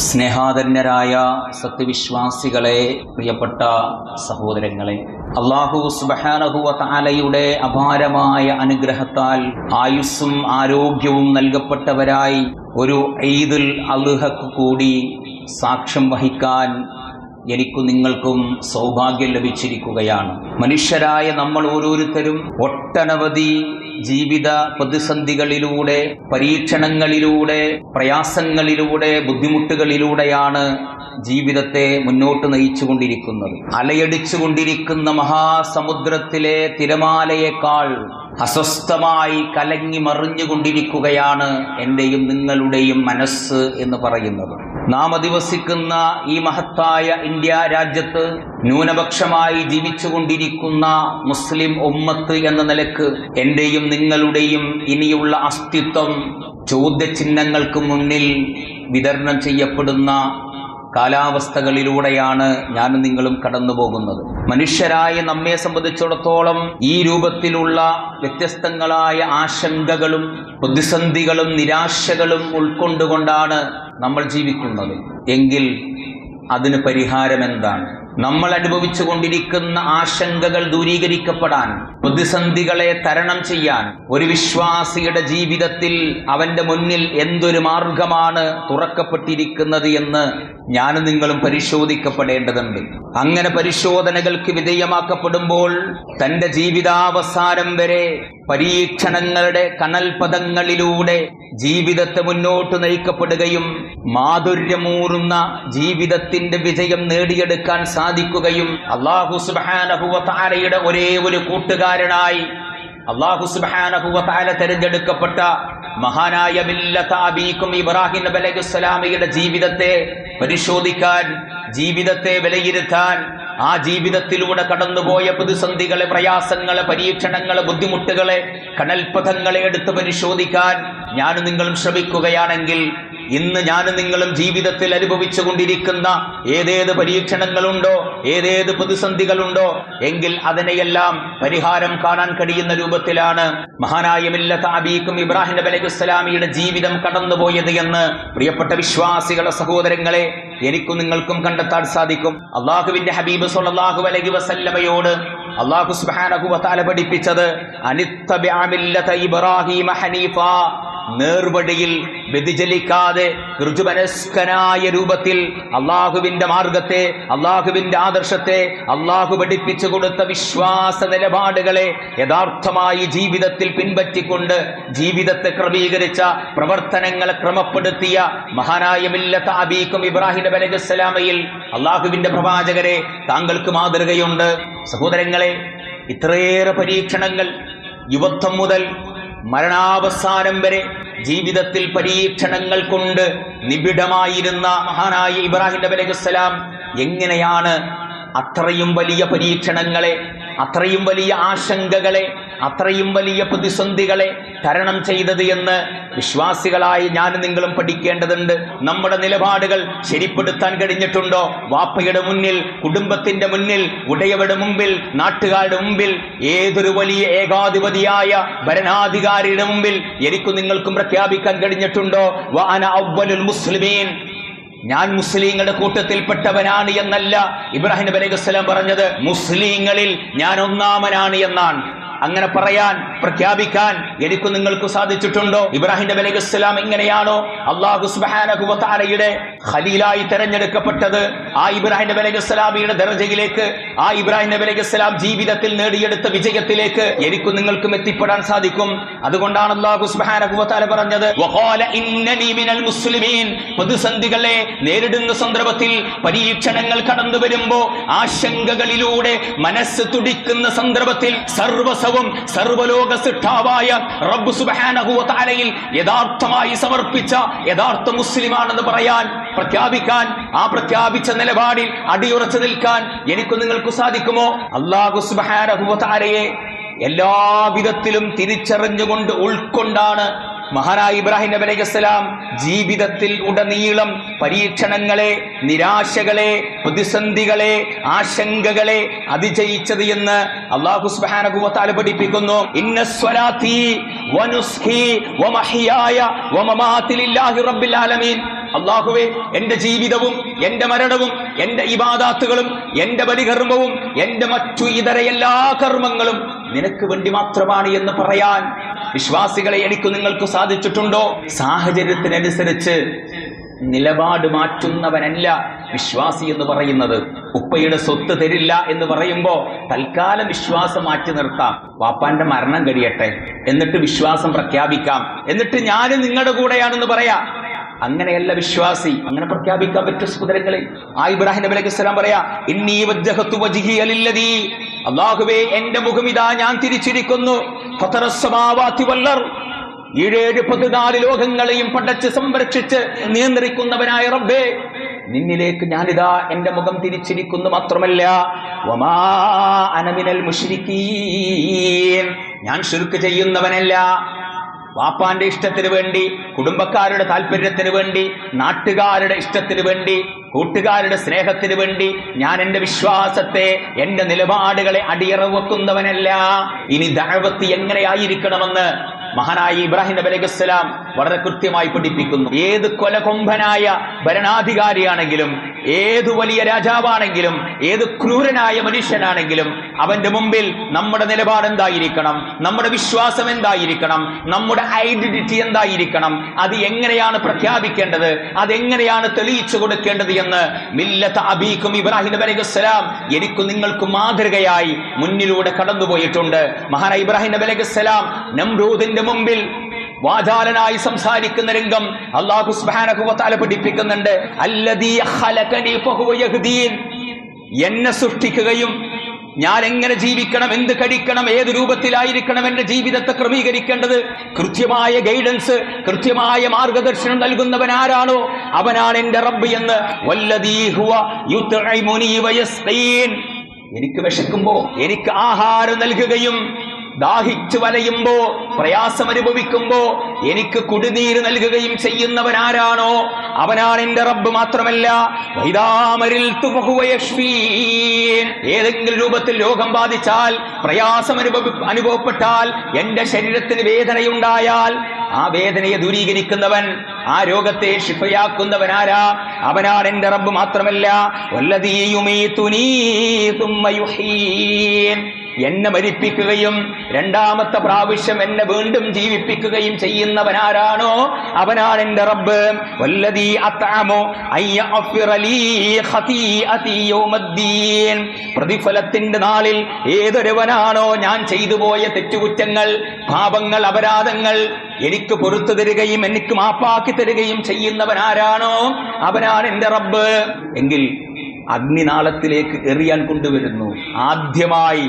സ്നേഹാധന്യരായ സത്യവിശ്വാസികളെ പ്രിയപ്പെട്ട സഹോദരങ്ങളെ അള്ളാഹു സുബഹാനഹുവ താലയുടെ അപാരമായ അനുഗ്രഹത്താൽ ആയുസ്സും ആരോഗ്യവും നൽകപ്പെട്ടവരായി ഒരു ഈദുൽ അൽഹക്ക് കൂടി സാക്ഷ്യം വഹിക്കാൻ എനിക്കും നിങ്ങൾക്കും സൗഭാഗ്യം ലഭിച്ചിരിക്കുകയാണ്. മനുഷ്യരായ നമ്മൾ ഓരോരുത്തരും ഒട്ടനവധി ജീവിത പ്രതിസന്ധികളിലൂടെ പരീക്ഷണങ്ങളിലൂടെ പ്രയാസങ്ങളിലൂടെ ബുദ്ധിമുട്ടുകളിലൂടെയാണ് ജീവിതത്തെ മുന്നോട്ട് നയിച്ചുകൊണ്ടിരിക്കുന്നത്. അലയടിച്ചുകൊണ്ടിരിക്കുന്ന മഹാസമുദ്രത്തിലെ തിരമാലയേക്കാൾ അസ്വസ്ഥമായി കലങ്ങി മറിഞ്ഞുകൊണ്ടിരിക്കുകയാണ് എന്റെയും നിങ്ങളുടെയും മനസ്സ് എന്ന് പറയുന്നത്. നാം അധിവസിക്കുന്ന ഈ മഹത്തായ ഇന്ത്യ രാജ്യത്ത് ന്യൂനപക്ഷമായി ജീവിച്ചുകൊണ്ടിരിക്കുന്ന മുസ്ലിം ഉമ്മത്ത് എന്ന നിലയ്ക്ക് എന്റെയും നിങ്ങളുടെയും ഇനിയുള്ള അസ്തിത്വം ചോദ്യചിഹ്നങ്ങൾക്ക് മുന്നിൽ വിതരണം ചെയ്യപ്പെടുന്ന കാലാവസ്ഥകളിലൂടെയാണ് ഞാനും നിങ്ങളും കടന്നു പോകുന്നത് മനുഷ്യരായ നമ്മെ സംബന്ധിച്ചിടത്തോളം ഈ രൂപത്തിലുള്ള വ്യത്യസ്തങ്ങളായ ആശങ്കകളും പ്രതിസന്ധികളും നിരാശകളും ഉൾക്കൊണ്ടുകൊണ്ടാണ് നമ്മൾ ജീവിക്കുന്നത്. എങ്കിൽ അതിന് പരിഹാരം എന്താണ് നമ്മൾ അനുഭവിച്ചു കൊണ്ടിരിക്കുന്ന ആശങ്കകൾ ദൂരീകരിക്കപ്പെടാൻ പ്രതിസന്ധികളെ തരണം ചെയ്യാൻ ഒരു വിശ്വാസിയുടെ ജീവിതത്തിൽ അവന്റെ മുന്നിൽ എന്തൊരു മാർഗമാണ് തുറക്കപ്പെട്ടിരിക്കുന്നത് എന്ന് ഞാനും നിങ്ങളും പരിശോധിക്കപ്പെടേണ്ടതുണ്ട്. അങ്ങനെ പരിശോധനകൾക്ക് വിധേയമാക്കപ്പെടുമ്പോൾ തന്റെ ജീവിതാവസാനം വരെ പരീക്ഷണങ്ങളുടെ കനൽപദങ്ങളിലൂടെ ജീവിതത്തെ മുന്നോട്ട് നയിക്കപ്പെടുകയും മാധുര്യമൂറുന്ന ജീവിതത്തിന്റെ വിജയം നേടിയെടുക്കാൻ സാധിക്കുകയും അള്ളാഹു സുബാനഹുവത്താരയുടെ ഒരേ ഒരു കൂട്ടുകാരനായി അള്ളാഹു സുബാനഹുവത്താല തെരഞ്ഞെടുക്കപ്പെട്ട മഹാനായ മില്ലതാബീക്കും ഇബ്രാഹിം നബി അലൈഹി ജീവിതത്തെ പരിശോധിക്കാൻ ജീവിതത്തെ വിലയിരുത്താൻ ആ ജീവിതത്തിലൂടെ കടന്നുപോയ പ്രതിസന്ധികളെ പ്രയാസങ്ങളെ പരീക്ഷണങ്ങളെ ബുദ്ധിമുട്ടുകളെ കനൽപഥങ്ങളെ എടുത്ത് പരിശോധിക്കാൻ ഞാനും നിങ്ങളും ശ്രമിക്കുകയാണെങ്കിൽ ഇന്ന് ഞാനും നിങ്ങളും ജീവിതത്തിൽ അനുഭവിച്ചു കൊണ്ടിരിക്കുന്ന ഏതേത് പരീക്ഷണങ്ങളുണ്ടോ ഏതേത് പ്രതിസന്ധികളുണ്ടോ എങ്കിൽ അതിനെയെല്ലാം പരിഹാരം കാണാൻ കഴിയുന്ന രൂപത്തിലാണ് മഹാനായ മില്ലത്താബീക്കും ഇബ്രാഹിം നബി അലൈഹി സ്വലാമിയുടെ ജീവിതം കടന്നുപോയത് എന്ന് പ്രിയപ്പെട്ട വിശ്വാസികളെ സഹോദരങ്ങളെ എനിക്കും നിങ്ങൾക്കും കണ്ടെത്താൻ സാധിക്കും. അള്ളാഹുവിന്റെ ഹബീബ് സൊല്ലാഹു അലൈഹി വസല്ലമയോട് അള്ളാഹു സുബ്ഹാനഹു വതആല പഠിപ്പിച്ചത് ഇബ്രാഹീമ ഹനീഫ നേർവഴിയിൽ വ്യതിചലിക്കാതെ ഋജുമനസ്കനായ രൂപത്തിൽ അള്ളാഹുവിന്റെ മാർഗത്തെ അള്ളാഹുവിന്റെ ആദർശത്തെ അള്ളാഹു പഠിപ്പിച്ചു കൊടുത്ത വിശ്വാസ നിലപാടുകളെ യഥാർത്ഥമായി ജീവിതത്തിൽ പിൻപറ്റിക്കൊണ്ട് ജീവിതത്തെ ക്രമീകരിച്ച പ്രവർത്തനങ്ങളെ ക്രമപ്പെടുത്തിയ മഹാനായ മില്ലത്ത് അബീക്കും ഇബ്രാഹിം നബി അള്ളാഹുവിന്റെ പ്രവാചകരെ താങ്കൾക്ക് മാതൃകയുണ്ട്. സഹോദരങ്ങളെ ഇത്രയേറെ പരീക്ഷണങ്ങൾ യുവത്വം മുതൽ മരണാവസാനം വരെ ജീവിതത്തിൽ പരീക്ഷണങ്ങൾ കൊണ്ട് നിബിഡമായിരുന്ന മഹാനായ ഇബ്രാഹിം നബി അലൈഹിസ്സലാം എങ്ങനെയാണ് അത്രയും വലിയ പരീക്ഷണങ്ങളെ അത്രയും വലിയ ആശങ്കകളെ അത്രയും വലിയ പ്രതിസന്ധികളെ തരണം ചെയ്തത് എന്ന് വിശ്വാസികളായി ഞാൻ നിങ്ങളും പഠിക്കേണ്ടതുണ്ട്. നമ്മുടെ നിലപാടുകൾ ശരിപ്പെടുത്താൻ കഴിഞ്ഞിട്ടുണ്ടോ? വാപ്പയുടെ മുന്നിൽ കുടുംബത്തിന്റെ മുന്നിൽ ഉടയവരുടെ മുമ്പിൽ നാട്ടുകാരുടെ മുമ്പിൽ ഏതൊരു വലിയ ഏകാധിപതിയായ ഭരണാധികാരിയുടെ മുമ്പിൽ എനിക്കും നിങ്ങൾക്കും പ്രഖ്യാപിക്കാൻ കഴിഞ്ഞിട്ടുണ്ടോ? വാന അവലുൽ മുസ്ലിമീൻ. ഞാൻ മുസ്ലിങ്ങളുടെ കൂട്ടത്തിൽപ്പെട്ടവനാണ് എന്നല്ല ഇബ്രാഹിം നബി അലൈഹി വസ്ലാം പറഞ്ഞത്. മുസ്ലിങ്ങളിൽ ഞാൻ ഒന്നാമനാണ് എന്നാണ്. അങ്ങനെ പറയാൻ പ്രഖ്യാപിക്കാൻ എനിക്ക് നിങ്ങൾക്ക് സാധിച്ചിട്ടുണ്ടോ? ഇബ്രാഹിം നബി അലൈഹി വസല്ലം എങ്ങനെയാണോ അള്ളാഹു സുബ്ഹാനഹു വതആലയുടെ ഖലീലായി തെരഞ്ഞെടുക്കപ്പെട്ടത് ആ ഇബ്രാഹിം നബി അലൈഹി ദർജയിലേക്ക് ആ ഇബ്രാഹിം നബി അലൈഹി ജീവിതത്തിൽ നേടിയെടുത്ത വിജയത്തിലേക്ക് എനിക്കും നിങ്ങൾക്കും എത്തിപ്പെടാൻ സാധിക്കും. അതുകൊണ്ടാണ് അള്ളാഹു സുബ്ഹാനഹു വതആല പറഞ്ഞത് പ്രതിസന്ധികളെ നേരിടുന്ന സന്ദർഭത്തിൽ പരീക്ഷണങ്ങൾ കടന്നു വരുമ്പോ ആശങ്കകളിലൂടെ മനസ്സ് തുടിക്കുന്ന സന്ദർഭത്തിൽ സർവസവും സർവലോക സിട്ടാവായ റബ്ബ് സുബാനഹുവലയിൽ യഥാർത്ഥമായി സമർപ്പിച്ച യഥാർത്ഥ മുസ്ലിമാണെന്ന് പറയാൻ പ്രഖ്യാപിക്കാൻ ആ പ്രഖ്യാപിച്ച നിലപാടിൽ അടിയുറച്ചു നിൽക്കാൻ എനിക്ക് നിങ്ങൾക്ക് സാധിക്കുമോ? അള്ളാഹു സുബ്ഹാനഹു എല്ലാ എല്ലാവിധത്തിലും തിരിച്ചറിഞ്ഞുകൊണ്ട് ഉൾക്കൊണ്ടാണ് മഹാനായ ഇബ്രാഹിം നബി അലൈഹി സ്വലാം ജീവിതത്തിൽ ഉടനീളം പരീക്ഷണങ്ങളെ നിരാശകളെ പ്രതിസന്ധികളെ ആശങ്കകളെ അതിജയിച്ചത് എന്ന് അള്ളാഹു സുബാനകുമത്താൽ പഠിപ്പിക്കുന്നു. ഇന്ന റബ്ബിൽ ആലമീൻ. എന്റെ ജീവിതവും എന്റെ മരണവും എന്റെ ഇബാദാത്തുകളും എന്റെ ബലികർമ്മവും എന്റെ മറ്റു ഇതര എല്ലാ കർമ്മങ്ങളും നിനക്ക് വേണ്ടി മാത്രമാണ് എന്ന് പറയാൻ വിശ്വാസികളെ എനിക്ക് നിങ്ങൾക്ക് സാധിച്ചിട്ടുണ്ടോ? സാഹചര്യത്തിനനുസരിച്ച് നിലപാട് മാറ്റുന്നവനല്ല വിശ്വാസി എന്ന് പറയുന്നത്. ഉപ്പയുടെ സ്വത്ത് തരില്ല എന്ന് പറയുമ്പോൾ തൽക്കാലം വിശ്വാസം മാറ്റി നിർത്താം. വാപ്പാന്റെ മരണം കഴിയട്ടെ. എന്നിട്ട് വിശ്വാസം പ്രഖ്യാപിക്കാം. എന്നിട്ട് ഞാനും നിങ്ങളുടെ കൂടെയാണെന്ന് പറയാ. അങ്ങനെയല്ല വിശ്വാസി. അങ്ങനെ പ്രഖ്യാപിക്കാൻ പറ്റും സഹോദരങ്ങളെ ആ ഇബ്രാഹിം നബി അലൈഹി സ്വലാം പറയാ ഇന്നീ അല്ലാഹുവേ എന്റെ മുഖം ഇതാ ഞാൻ തിരിച്ചിരിക്കുന്നു. ഏഴേഴ് പതിനാല് ലോകങ്ങളെയും പടച്ച് സംരക്ഷിച്ച് നിയന്ത്രിക്കുന്നവനായ റബ്ബേ നിന്നിലേക്ക് ഞാനിതാ എന്റെ മുഖം തിരിച്ചിരിക്കുന്നു മാത്രമല്ല. അനമിനൽ മുഷിരിക്കീൻ ഞാൻ ശുരുക്ക് ചെയ്യുന്നവനല്ല. വാപ്പാന്റെ ഇഷ്ടത്തിന് വേണ്ടി കുടുംബക്കാരുടെ താല്പര്യത്തിന് വേണ്ടി നാട്ടുകാരുടെ ഇഷ്ടത്തിന് വേണ്ടി കൂട്ടുകാരുടെ സ്നേഹത്തിന് വേണ്ടി ഞാൻ എന്റെ വിശ്വാസത്തെ എന്റെ നിലപാടുകളെ അടിയറവെക്കുന്നവനല്ല ഇനി ദഅവത്ത് എങ്ങനെയായിരിക്കണമെന്ന് മഹാനായ ഇബ്രാഹിം നബി അലൈഹി സ്വലാം വളരെ കൃത്യമായി പഠിപ്പിക്കുന്നു. ഏത് കൊലകൊമ്പനായ ഭരണാധികാരിയാണെങ്കിലും ഏത് വലിയ രാജാവാണെങ്കിലും ഏത് ക്രൂരനായ മനുഷ്യനാണെങ്കിലും അവന്റെ മുമ്പിൽ നമ്മുടെ നിലപാട് എന്തായിരിക്കണം? നമ്മുടെ വിശ്വാസം എന്തായിരിക്കണം? നമ്മുടെ ഐഡന്റിറ്റി എന്തായിരിക്കണം? അത് എങ്ങനെയാണ് പ്രഖ്യാപിക്കേണ്ടത്? അതെങ്ങനെയാണ് തെളിയിച്ചു കൊടുക്കേണ്ടത് എന്ന് മില്ലത്ത് അബീക്കും ഇബ്രാഹിം നബി അലൈഹി സ്വലാം എനിക്കും നിങ്ങൾക്കും മാതൃകയായി മുന്നിലൂടെ കടന്നുപോയിട്ടുണ്ട്. മഹാനായ ഇബ്രാഹിം നബി അലൈഹി സ്വലാം നമ്രൂദിന്റെ മുമ്പിൽ വാചാലനായി സംസാരിക്കുന്ന രംഗം അള്ളാഹു തആല പഠിപ്പിക്കുന്നുണ്ട്. എന്നെ സൃഷ്ടിക്കുകയും ഞാൻ എങ്ങനെ ജീവിക്കണം എന്ത് കഴിക്കണം ഏത് രൂപത്തിലായിരിക്കണം എന്റെ ജീവിതത്തെ ക്രമീകരിക്കേണ്ടത്? കൃത്യമായ ഗൈഡൻസ് കൃത്യമായ മാർഗദർശനം നൽകുന്നവൻ ആരാണോ? അവനാണ് എന്റെ റബ്ബ് എന്ന്. എനിക്ക് വിശക്കുമ്പോ എനിക്ക് ആഹാരം നൽകുകയും ദാഹിച്ചു വലയുമ്പോ പ്രയാസം അനുഭവിക്കുമ്പോ എനിക്ക് കുടിനീര് നൽകുകയും ചെയ്യുന്നവൻ ആരാണോ അവനാണ് എന്റെ റബ്ബ് മാത്രമല്ല വൈതാമരിൽ. ഏതെങ്കിലും രൂപത്തിൽ രോഗം ബാധിച്ചാൽ പ്രയാസം അനുഭവ അനുഭവപ്പെട്ടാൽ എന്റെ ശരീരത്തിന് വേദനയുണ്ടായാൽ ആ വേദനയെ ദൂരീകരിക്കുന്നവൻ ആ രോഗത്തെ ആരാ അവനാണ് എന്റെ റബ്ബ് മാത്രമല്ല വല്ലതീയുമീ തുനീ തുമ്മ യുഹീൻ. എന്നെ മരിപ്പിക്കുകയും രണ്ടാമത്തെ പ്രാവശ്യം എന്നെ വീണ്ടും ജീവിപ്പിക്കുകയും ചെയ്യുന്നവനാരാണോ? അവനാണ് എന്റെ റബ്ബ്. പ്രതിഫലത്തിന്റെ നാളിൽ ഏതൊരുവനാണോ ഞാൻ ചെയ്തു പോയ തെറ്റുകുറ്റങ്ങൾ പാപങ്ങൾ അപരാധങ്ങൾ എനിക്ക് പൊറത്തു തരികയും എനിക്ക് മാപ്പാക്കി തരികയും ചെയ്യുന്നവനാരാണോ? അവനാണ് എന്റെ റബ്ബ്. എങ്കിൽ അഗ്നിനാളത്തിലേക്ക് എറിയാൻ കൊണ്ടുവരുന്നു. ആദ്യമായി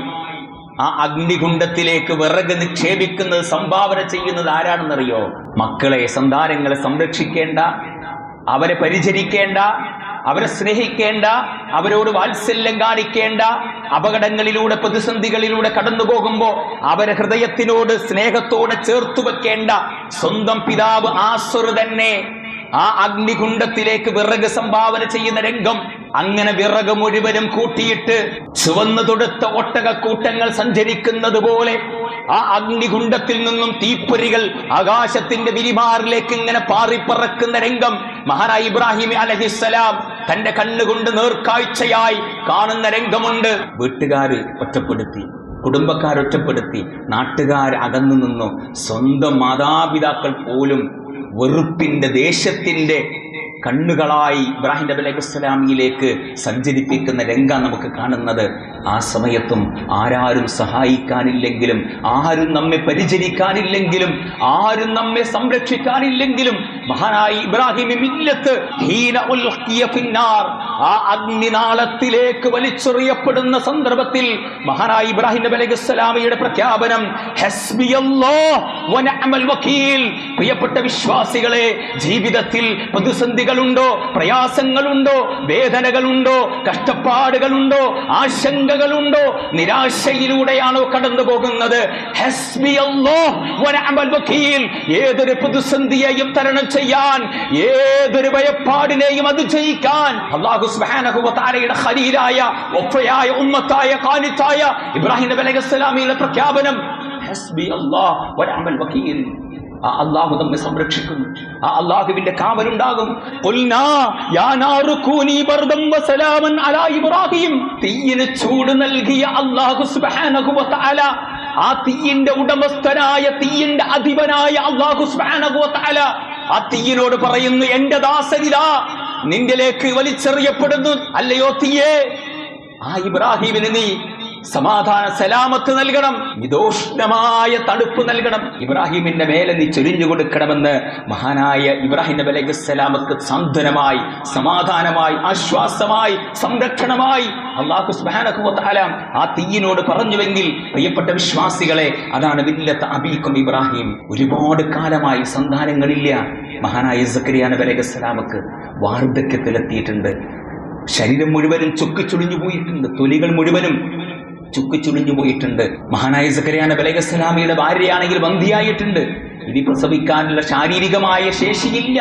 ആ അഗ്നികുണ്ഡത്തിലേക്ക് വിറക് നിക്ഷേപിക്കുന്നത് സംഭാവന ചെയ്യുന്നത് ആരാണെന്നറിയോ? മക്കളെ സന്താനങ്ങളെ സംരക്ഷിക്കേണ്ട അവരെ പരിചരിക്കേണ്ട അവരെ സ്നേഹിക്കേണ്ട അവരോട് വാത്സല്യം കാണിക്കേണ്ട അപകടങ്ങളിലൂടെ പ്രതിസന്ധികളിലൂടെ കടന്നു പോകുമ്പോൾ അവരെ ഹൃദയത്തിനോട് സ്നേഹത്തോടെ ചേർത്തു വെക്കേണ്ട സ്വന്തം പിതാവ് ആസുർ തന്നെ ആ അഗ്നികുണ്ഡത്തിലേക്ക് വിറക് സംഭാവന ചെയ്യുന്ന രംഗം അങ്ങനെ വിറക് മുഴുവനും കൂട്ടിയിട്ട് ചുവന്നു തൊടുത്ത ഒട്ടകക്കൂട്ടങ്ങൾ സഞ്ചരിക്കുന്നത് പോലെ ആ അഗ്നികുണ്ടത്തിൽ നിന്നും തീപ്പൊരികൾ ആകാശത്തിന്റെ വിരിമാറിലേക്ക് ഇങ്ങനെ പാറിപ്പറക്കുന്ന രംഗം മഹാനായ ഇബ്രാഹിം അലഹിസ്സലാം തന്റെ കണ്ണുകൊണ്ട് നേർക്കാഴ്ചയായി കാണുന്ന രംഗമുണ്ട്. വീട്ടുകാര് ഒറ്റപ്പെടുത്തി കുടുംബക്കാർ ഒറ്റപ്പെടുത്തി നാട്ടുകാർ അകന്നു നിന്നു. സ്വന്തം മാതാപിതാക്കൾ പോലും വെറുപ്പിന്റെ ദേശത്തിന്റെ കണ്ണുകളായി ഇബ്രാഹിം നബി അലൈഹി സ്വലാമിയിലേക്ക് സഞ്ചരിപ്പിക്കുന്ന രംഗം നമുക്ക് കാണുന്നത്. ആ സമയത്തും ആരാരും സഹായിക്കാനില്ലെങ്കിലും ആരും നമ്മെ പരിചരിക്കാനില്ലെങ്കിലും ആരും നമ്മെ സംരക്ഷിക്കാനില്ലെങ്കിലും മഹാനായി ഇബ്രാഹിം ആ അഗ്നിനാളത്തിലേക്ക് വലിച്ചെറിയപ്പെടുന്ന സന്ദർഭത്തിൽ മഹാനായി ഇബ്രാഹിം നബി അലൈഹി പ്രഖ്യാപനം വനഅമൽ വക്കീൽ. പ്രിയപ്പെട്ട വിശ്വാസികളെ ജീവിതത്തിൽ പ്രതിസന്ധികളുണ്ടോ? പ്രയാസങ്ങളുണ്ടോ? വേദനകളുണ്ടോ? കഷ്ടപ്പാടുകളുണ്ടോ? ആശങ്കകളുണ്ടോ? നിരാശയിലൂടെയാണോ കടന്നു പോകുന്നത് ഏതൊരു പ്രതിസന്ധിയെയും തരണം ചെയ്യാൻ ഏതൊരു ഭയപ്പാടിനെയും അത് ജയിക്കാൻ. അള്ളാഹു തആലയുടെ ഖലീലായ ഒഫയായ ഉമ്മത്തായ കാനിത്തായ ഇബ്രാഹിം നബി അലൈഹി പ്രഖ്യാപനം ആ ചൂട് ആ ഉടമസ്ഥനായ തീയിന്റെ അധിപനായ അള്ളാഹു ആ തീയിനോട് പറയുന്നു എന്റെ ദാസനിതാ നിന്റെലേക്ക് വലിച്ചെറിയപ്പെടുന്നു. അല്ലയോ തീയേ? ആ ഇബ്രാഹിമിന് നീ സമാധാന സലാമത്ത് നൽകണം. മിതോഷ്ണമായ തണുപ്പ് നൽകണം. ഇബ്രാഹിമിന്റെ മേലെ നീ ചൊരിഞ്ഞു കൊടുക്കണമെന്ന് മഹാനായ ഇബ്രാഹിം നബി അലൈഹി സ്വലാമക്ക് സാന്ത്വനമായി സമാധാനമായി ആശ്വാസമായി സംരക്ഷണമായി അള്ളാഹു വ ആ തീയിനോട് പറഞ്ഞുവെങ്കിൽ പ്രിയപ്പെട്ട വിശ്വാസികളെ അതാണ് വില്ലത്ത് അബീക്കും ഇബ്രാഹിം. ഒരുപാട് കാലമായി സന്താനങ്ങളില്ല മഹാനായ സക്കരിയ നബി സ്വലാമക്ക്. വാർദ്ധക്യത്തിലെത്തിയിട്ടുണ്ട്. ശരീരം മുഴുവനും ചുക്കിച്ചുളിഞ്ഞു പോയിട്ടുണ്ട്. തൊലികൾ മുഴുവനും ചുക്കിച്ചുളിഞ്ഞു പോയിട്ടുണ്ട്. മഹാനായ സക്കരയാന ബലഗസ്ലാമിയുടെ ഭാര്യയാണെങ്കിൽ ബന്ധിയായിട്ടുണ്ട് ഇനി പ്രസവിക്കാനുള്ള ശാരീരികമായ ശേഷിയില്ല.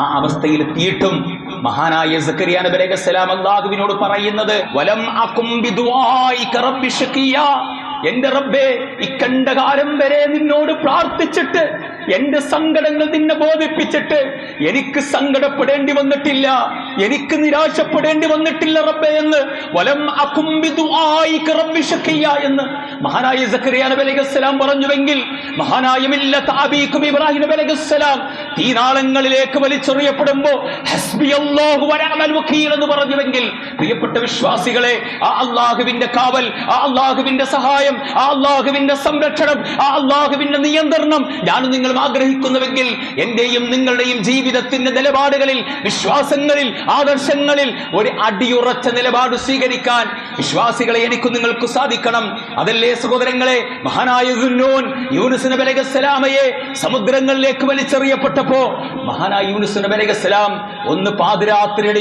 ആ അവസ്ഥയിലെത്തിയിട്ടും മഹാനായ സക്കരിയാന ബലഗസ്ലാം അള്ളാഹുവിനോട് പറയുന്നത് വലം അകും ബിദുആഇക റബ്ബി ശഖിയ എന്റെ റബ്ബേ ഇക്കണ്ട കാലം വരെ നിന്നോട് പ്രാർത്ഥിച്ചിട്ട് എന്റെ സങ്കടങ്ങൾ നിന്നെ ബോധിപ്പിച്ചിട്ട് എനിക്ക് സങ്കടപ്പെടേണ്ടി വന്നിട്ടില്ല. എനിക്ക് നിരാശപ്പെടേണ്ടി വന്നിട്ടില്ല റബ്ബെ എന്ന്. വലം എന്ന് മഹാനായ സക്കറിയ നബി അലൈഹിസ്സലാം പറഞ്ഞുവെങ്കിൽ മഹാനായ മില്ലത്ത് ഇബ്രാഹിം നബി അലൈഹിസ്സലാം തീനാളങ്ങളിലേക്ക് വലിച്ചെറിയപ്പെടുമ്പോ ഹസ്ബി അല്ലാഹു വനഅമൽ വക്കീൽ എന്ന് പറഞ്ഞുവെങ്കിൽ പ്രിയപ്പെട്ട വിശ്വാസികളെ ആ അള്ളാഹുവിന്റെ കാവൽ ആ അള്ളാഹുവിന്റെ സഹായം ആ അള്ളാഹുവിന്റെ സംരക്ഷണം ആ അള്ളാഹുവിന്റെ നിയന്ത്രണം ഞാൻ നിങ്ങൾ ആഗ്രഹിക്കുന്നുവെങ്കിൽ എന്റെയും നിങ്ങളുടെയും ജീവിതത്തിന്റെ നിലപാടുകളിൽ വിശ്വാസങ്ങളിൽ ആദർശങ്ങളിൽ ഒരു അടിയുറച്ച നിലപാട് സ്വീകരിക്കാൻ വിശ്വാസികളെ എനിക്ക് നിങ്ങൾക്ക് സാധിക്കണം. അതല്ലേ സഹോദരങ്ങളെ? മഹാനായ യൂനുസ് നബി അലൈഹി സമുദ്രങ്ങളിലേക്ക് വലിച്ചെറിയപ്പെട്ടപ്പോ മഹാനായ യൂനുസ് നബി ഒന്ന് പാതിരാത്രിയുടെ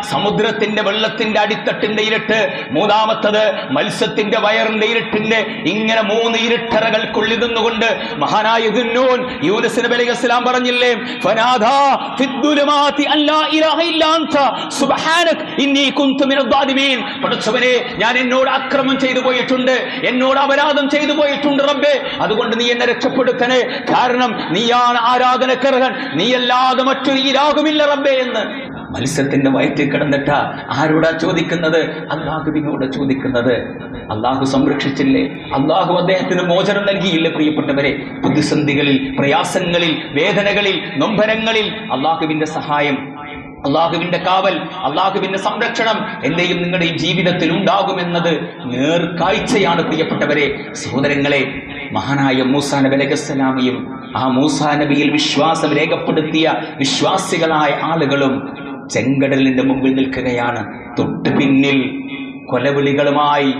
സമുദ്രത്തിന്റെ വെള്ളത്തിന്റെ അടിത്തട്ടിന്റെ ഇരുട്ട് മൂന്നാമത്തത് മത്സ്യത്തിന്റെ വയറിന്റെ ഇരുട്ടിന്റെ ഇങ്ങനെ മൂന്ന് ഇരുട്ടറകൾക്കുള്ളിൽ നിന്നുകൊണ്ട് മഹാനായ യൂനുസ് നബി പറഞ്ഞില്ലേ ഫനാദാ ഫിദ്ദുലുമാതി അല്ലാ ഇലാഹ ഇല്ലാ അൻത സുബ്ഹാനക് ഇന്നി മിനദ്ദാലിമീൻ ളാലിമീൻ പടച്ചവനെ ഞാൻ എന്നോട് അക്രമം ചെയ്തു പോയിട്ടുണ്ട്. എന്നോട് അപരാധം ചെയ്തു പോയിട്ടുണ്ട് റബ്ബേ. അതുകൊണ്ട് നീ എന്നെ രക്ഷപ്പെടുത്തണേ. കാരണം നീയാണ് ആരാധനക്കർഹൻ. നീയല്ലാതെ മറ്റൊരു ഈരാകുമില്ല റബ്ബേ എന്ന്. മത്സ്യത്തിന്റെ വയറ്റിൽ കിടന്നിട്ട ആരോടാ ചോദിക്കുന്നത്? അള്ളാഹുവിനോട് ചോദിക്കുന്നത്. അള്ളാഹു സംരക്ഷിച്ചില്ലേ? അള്ളാഹു അദ്ദേഹത്തിന് മോചനം നൽകിയില്ലേ പ്രിയപ്പെട്ടവരെ? പ്രതിസന്ധികളിൽ പ്രയാസങ്ങളിൽ വേദനകളിൽ നൊമ്പരങ്ങളിൽ അള്ളാഹുവിന്റെ സഹായം അള്ളാഹുവിന്റെ കാവൽ അള്ളാഹുവിന്റെ സംരക്ഷണം എന്റെയും നിങ്ങളുടെയും ജീവിതത്തിൽ ഉണ്ടാകുമെന്നത് നേർക്കാഴ്ചയാണ് പ്രിയപ്പെട്ടവരെ സഹോദരങ്ങളെ. മഹാനായ മൂസാ നബി അലൈഹിസ്സലാമയും ആ മൂസാ നബിയിൽ വിശ്വാസം രേഖപ്പെടുത്തിയ വിശ്വാസികളായ ആളുകളും ചെങ്കടലിന്റെ മുമ്പിൽ നിൽക്കുകയാണ്. തൊട്ടു പിന്നിൽ കൊലവിളികളുമായി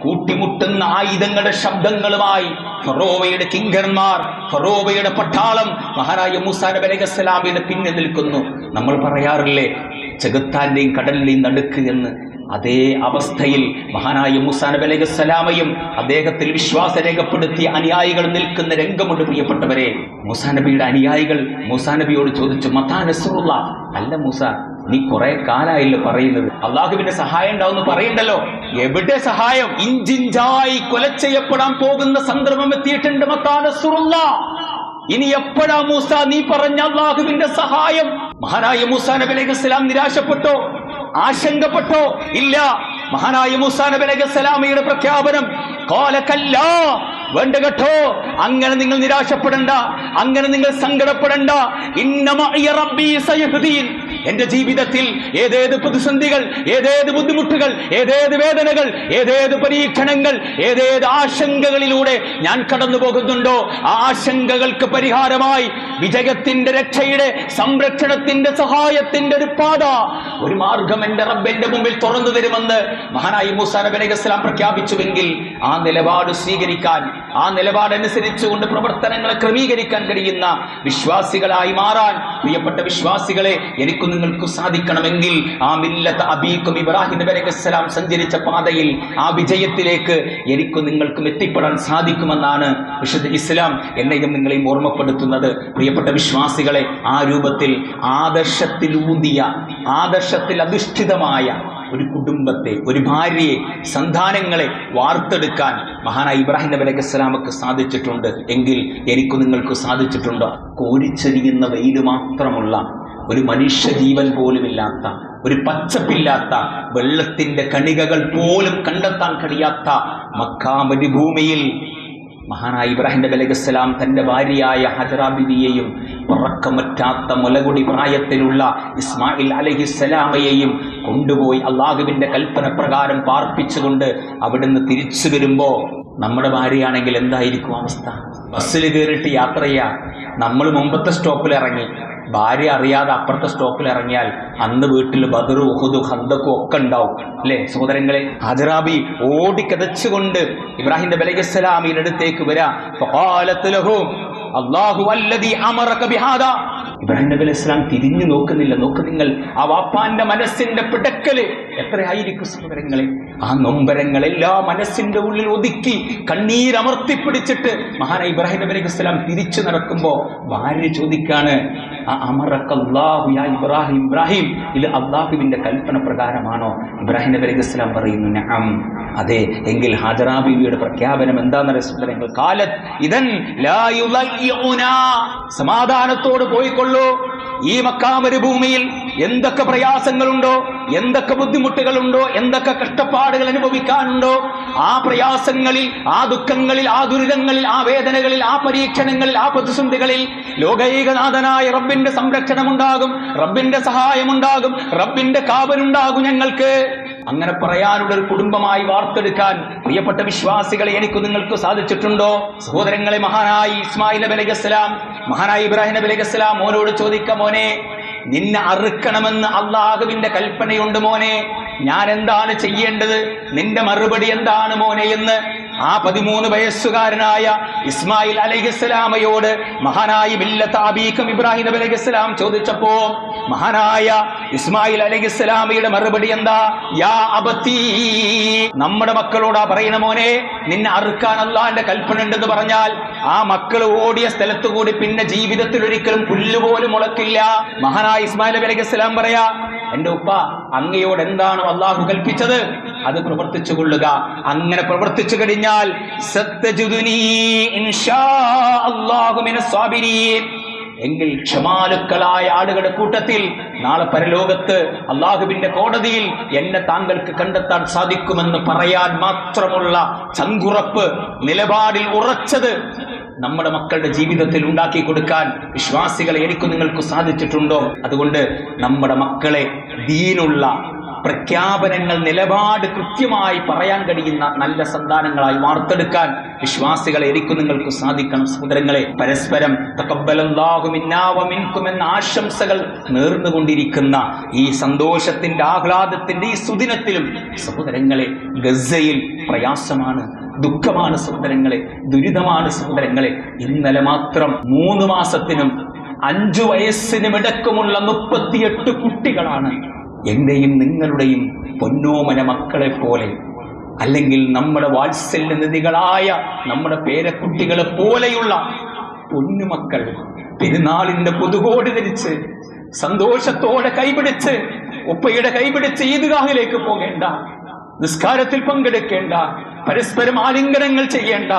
കൂട്ടിമുട്ടുന്ന ആയുധങ്ങളുടെ ശബ്ദങ്ങളുമായി ഫറോവയുടെ കിങ്കർമാർ ഫറോവയുടെ പട്ടാളം മഹാരായ മൂസാ നബി അലൈഹി പിന്നിൽ നിൽക്കുന്നു. നമ്മൾ പറയാറില്ലേ ചെകുത്താന്റെയും കടലിന്റെയും നടുക്ക് എന്ന് അതേ അവസ്ഥയിൽ മഹാനായ മൂസാ നബി അലൈഹി സ്വലാമയും അദ്ദേഹത്തിൽ വിശ്വാസം രേഖപ്പെടുത്തിയ അനുയായികൾ നിൽക്കുന്ന രംഗമുണ്ട് പ്രിയപ്പെട്ടവരെ. മുസാ നബിയുടെ അനുയായികൾ മുസാ നബിയോട് ചോദിച്ചു മതാ നസറുള്ള അല്ല മൂസ നീ കുറെ കാലായില്ലോ പറയുന്നത്. അള്ളാഹുവിന്റെ സഹായം ഉണ്ടാവുമെന്ന് പറയണ്ടല്ലോ. എവിടെ സഹായം? ഇഞ്ചിഞ്ചായി കൊല ചെയ്യപ്പെടാൻ പോകുന്ന സന്ദർഭം എത്തിയിട്ടുണ്ട് മത്താ നസറുള്ള ഇനി എപ്പോഴാ മൂസ നീ പറഞ്ഞ അള്ളാഹുവിന്റെ സഹായം? മഹാനായ മൂസ നബി അലൈഹി സ്വലാം നിരാശപ്പെട്ടോ? ആശങ്കപ്പെട്ടോ? ഇല്ല. മഹാനായ മൂസ നബി അലൈഹി സ്വലാമയുടെ പ്രഖ്യാപനം കോലക്കല്ല വേണ്ട കേട്ടോ. അങ്ങനെ നിങ്ങൾ നിരാശപ്പെടണ്ട. അങ്ങനെ നിങ്ങൾ സങ്കടപ്പെടണ്ട. ഇന്നമ റബ്ബി സയഹ്ദീൻ. എന്റെ ജീവിതത്തിൽ ഏതേത് പ്രതിസന്ധികൾ ഏതേത് ബുദ്ധിമുട്ടുകൾ ഏതേത് വേദനകൾ ഏതേത് പരീക്ഷണങ്ങൾ ഏതേത് ആശങ്കകളിലൂടെ ഞാൻ കടന്നു പോകുന്നുണ്ടോ ആ ആശങ്കകൾക്ക് പരിഹാരമായി വിജയത്തിന്റെ രക്ഷയുടെ സംരക്ഷണത്തിന്റെ സഹായത്തിന്റെ ഒരു പാത ഒരു മാർഗം എന്റെ റബ്ബെന്റെ മുമ്പിൽ തുറന്നു തരുമെന്ന് മഹാനായി മൂസാ നബി അലൈഹി സ്വലാം പ്രഖ്യാപിച്ചുവെങ്കിൽ ആ നിലപാട് സ്വീകരിക്കാൻ ആ നിലപാടനുസരിച്ചുകൊണ്ട് പ്രവർത്തനങ്ങളെ ക്രമീകരിക്കാൻ കഴിയുന്ന വിശ്വാസികളായി മാറാൻ പ്രിയപ്പെട്ട വിശ്വാസികളെ എനിക്കും നിങ്ങൾക്കും സാധിക്കണമെങ്കിൽ ആ മില്ലത്ത് അബീക്കും ഇബ്രാഹിം നബി അലൈഹി സ്വലാം സഞ്ചരിച്ച പാതയിൽ ആ വിജയത്തിലേക്ക് എനിക്കും നിങ്ങൾക്കും എത്തിപ്പെടാൻ സാധിക്കുമെന്നാണ് വിശുദ്ധ ഇസ്ലാം എന്നെയും നിങ്ങളെയും ഓർമ്മപ്പെടുത്തുന്നത്. പ്രിയപ്പെട്ട വിശ്വാസികളെ ആ രൂപത്തിൽ ആദർശത്തിലൂന്നിയ ആദർശത്തിൽ അധിഷ്ഠിതമായ ഒരു കുടുംബത്തെ ഒരു ഭാര്യയെ സന്താനങ്ങളെ വാർത്തെടുക്കാൻ മഹാനായ ഇബ്രാഹിം നബി അലൈഹി സാധിച്ചിട്ടുണ്ട്. എങ്കിൽ എനിക്കും നിങ്ങൾക്ക് സാധിച്ചിട്ടുണ്ടോ? കോരിച്ചെരിയുന്ന വെയിൽ മാത്രമുള്ള ഒരു മനുഷ്യ ജീവൻ പോലുമില്ലാത്ത ഒരു പച്ചപ്പില്ലാത്ത വെള്ളത്തിന്റെ കണികകൾ പോലും കണ്ടെത്താൻ കഴിയാത്ത മക്കാ മരുഭൂമിയിൽ മഹാനായ ഇബ്രാഹിം നബി അലൈഹി തന്റെ ഭാര്യയായ ഹജറാബിദിയെയും ഉറക്കമറ്റാത്ത മുലകുടി പ്രായത്തിലുള്ള ഇസ്മായിൽ അലഹിസ്സലാമയെയും കൊണ്ടുപോയി അള്ളാഹുവിന്റെ കൽപ്പന പ്രകാരം പാർപ്പിച്ചുകൊണ്ട് അവിടുന്ന് തിരിച്ചു വരുമ്പോൾ നമ്മുടെ ഭാര്യയാണെങ്കിൽ എന്തായിരിക്കും അവസ്ഥ? ബസ്സിൽ കയറിയിട്ട് യാത്ര ചെയ്യുക നമ്മൾ മുമ്പത്തെ സ്റ്റോപ്പിൽ ഇറങ്ങി ഭാര്യ അറിയാതെ അപ്പുറത്തെ സ്റ്റോപ്പിൽ ഇറങ്ങിയാൽ അന്ന് വീട്ടിൽ ബദറു ഉഹുദു ഹന്തക്കും ഒക്കെ ഉണ്ടാവും അല്ലേ? സഹോദരങ്ങളെ ഹജറാബി ഓടിക്കതച്ചുകൊണ്ട് ഇബ്രാഹിം നബി അലൈഹി സ്വലാമിയുടെ അടുത്തേക്ക് വരാം. ഇബ്രാഹിം നബി അലൈഹി തിരിഞ്ഞു നോക്കുന്നില്ല. നോക്ക് നിങ്ങൾ ആ വാപ്പാന്റെ മനസ്സിന്റെ പിടക്കൽ. എത്രയായിരിക്കും സഹോദരങ്ങളെ? ആ നൊമ്പരങ്ങളെല്ലാം മനസ്സിന്റെ ഉള്ളിൽ ഒതുക്കി കണ്ണീരമർത്തി പിടിച്ചിട്ട് മഹാന ഇബ്രാഹിം നബി അലൈഹി തിരിച്ചു നടക്കുമ്പോൾ ഭാര്യ ചോദിക്കാണ് ആ അമറക്കല്ലാഹു യാ ഇബ്രാഹിം ഇബ്രാഹിം ഇത് അള്ളാഹുവിന്റെ കൽപ്പന പ്രകാരമാണോ? ഇബ്രാഹിം നബി അലൈഹി പറയുന്നു നഅം. അതെ എങ്കിൽ ഹാജറാ ബീവിയുടെ പ്രഖ്യാപനം എന്താണെന്ന് സഹോദരങ്ങൾ കാലത്ത് ഇതൻ സമാധാനത്തോട് പോയിക്കൊള്ളൂ. ഈ മക്കാ മരുഭൂമിയിൽ എന്തൊക്കെ പ്രയാസങ്ങളുണ്ടോ എന്തൊക്കെ ബുദ്ധിമുട്ടുകളുണ്ടോ എന്തൊക്കെ കഷ്ടപ്പാടുകൾ അനുഭവിക്കാനുണ്ടോ ആ പ്രയാസങ്ങളിൽ ആ ദുഃഖങ്ങളിൽ ആ ദുരിതങ്ങളിൽ ആ വേദനകളിൽ ആ പരീക്ഷണങ്ങളിൽ ആ പ്രതിസന്ധികളിൽ ലോകൈകനാഥനായ റബ്ബിന്റെ സംരക്ഷണം ഉണ്ടാകും റബ്ബിന്റെ സഹായമുണ്ടാകും റബ്ബിന്റെ കാവലുണ്ടാകും ഞങ്ങൾക്ക്. അങ്ങനെ പറയാനുള്ള ഒരു കുടുംബമായി വാർത്തെടുക്കാൻ പ്രിയപ്പെട്ട വിശ്വാസികളെ എനിക്ക് നിങ്ങൾക്ക് സാധിച്ചിട്ടുണ്ടോ? സഹോദരങ്ങളെ മഹാനായി ഇസ്മായിൽ നബി അലൈഹി മഹാനായി ഇബ്രാഹിം നബി അലൈഹി മോനോട് ചോദിക്ക മോനെ നിന്നെ അറുക്കണമെന്ന് അള്ളാഹുവിന്റെ കൽപ്പനയുണ്ട് മോനെ. ഞാൻ എന്താണ് ചെയ്യേണ്ടത്? നിന്റെ മറുപടി എന്താണ് മോനെ എന്ന് ആ പതിമൂന്ന് വയസ്സുകാരനായ ഇസ്മായിൽ അലൈഹിസ്സലാമയോട് മഹാനായ മില്ലത്താബീക്കും ഇബ്രാഹിം നബി അലൈഹിസ്സലാം ചോദിച്ചപ്പോ മഹാനായ ഇസ്മായിൽ അലൈഹിസ്സലാമയുടെ മറുപടി എന്താ? യാ അബത്തി നമ്മുടെ മക്കളോടാ പറയണ മോനെ നിന്നെ അറുക്കാൻ അള്ളാന്റെ കൽപ്പന ഉണ്ടെന്ന് പറഞ്ഞാൽ ആ മക്കൾ ഓടിയ സ്ഥലത്തു കൂടി പിന്നെ ജീവിതത്തിൽ ഒരിക്കലും പുല്ലുപോലും മുളക്കില്ല. മഹാനായ ഇസ്മായിൽ നബി പറയാ എന്റെ ഉപ്പ അങ്ങയോട് എന്താണ് അള്ളാഹു കൽപ്പിച്ചത്? അത് പ്രവർത്തിച്ചു കൊള്ളുക. അങ്ങനെ പ്രവർത്തിച്ചു കഴിഞ്ഞാൽ എങ്കിൽ ക്ഷമാലുക്കളായ ആളുകളുടെ കൂട്ടത്തിൽ നാളെ പരലോകത്ത് അള്ളാഹുവിന്റെ കോടതിയിൽ എന്നെ താങ്കൾക്ക് കണ്ടെത്താൻ സാധിക്കുമെന്ന് പറയാൻ മാത്രമുള്ള ചങ്കുറപ്പ് നിലപാടിൽ ഉറച്ചത് നമ്മുടെ മക്കളുടെ ജീവിതത്തിൽ ഉണ്ടാക്കി കൊടുക്കാൻ വിശ്വാസികളെ എനിക്ക് നിങ്ങൾക്ക് സാധിച്ചിട്ടുണ്ടോ? അതുകൊണ്ട് നമ്മുടെ മക്കളെ ദീനുള്ള പ്രഖ്യാപനങ്ങൾ നിലപാട് കൃത്യമായി പറയാൻ കഴിയുന്ന നല്ല സന്താനങ്ങളായി വാർത്തെടുക്കാൻ വിശ്വാസികളെ എനിക്ക് നിങ്ങൾക്ക് സാധിക്കണം. സഹോദരങ്ങളെ പരസ്പരം തഖബ്ബലല്ലാഹു മിന്നാ വ മിൻകും എന്ന ആശംസകൾ നേർന്നുകൊണ്ടിരിക്കുന്ന ഈ സന്തോഷത്തിന്റെ ആഹ്ലാദത്തിന്റെ ഈ സുദിനത്തിലും സഹോദരങ്ങളെ ഗസയിൽ പ്രയാസമാണ് ദുഃഖമാണ് സഹോദരങ്ങളെ ദുരിതമാണ് സഹോദരങ്ങളെ. ഇന്നലെ മാത്രം മൂന്ന് മാസത്തിനും അഞ്ചു വയസ്സിനും ഇടക്കുമുള്ള മുപ്പത്തിയെട്ട് കുട്ടികളാണ് എന്റെയും നിങ്ങളുടെയും പൊന്നോമന മക്കളെ പോലെ അല്ലെങ്കിൽ നമ്മുടെ വാത്സല്യ നിധികളായ നമ്മുടെ പേരക്കുട്ടികളെ പോലെയുള്ള പൊന്നുമക്കൾ പെരുന്നാളിന്റെ പുതുകോടി ധരിച്ച് സന്തോഷത്തോടെ കൈപിടിച്ച് ഉപ്പയുടെ കൈപിടിച്ച് ഈദ്ഗാഹിലേക്ക് പോകേണ്ട നിസ്കാരത്തിൽ പങ്കെടുക്കേണ്ട പരസ്പരം ആലിംഗനങ്ങൾ ചെയ്യേണ്ട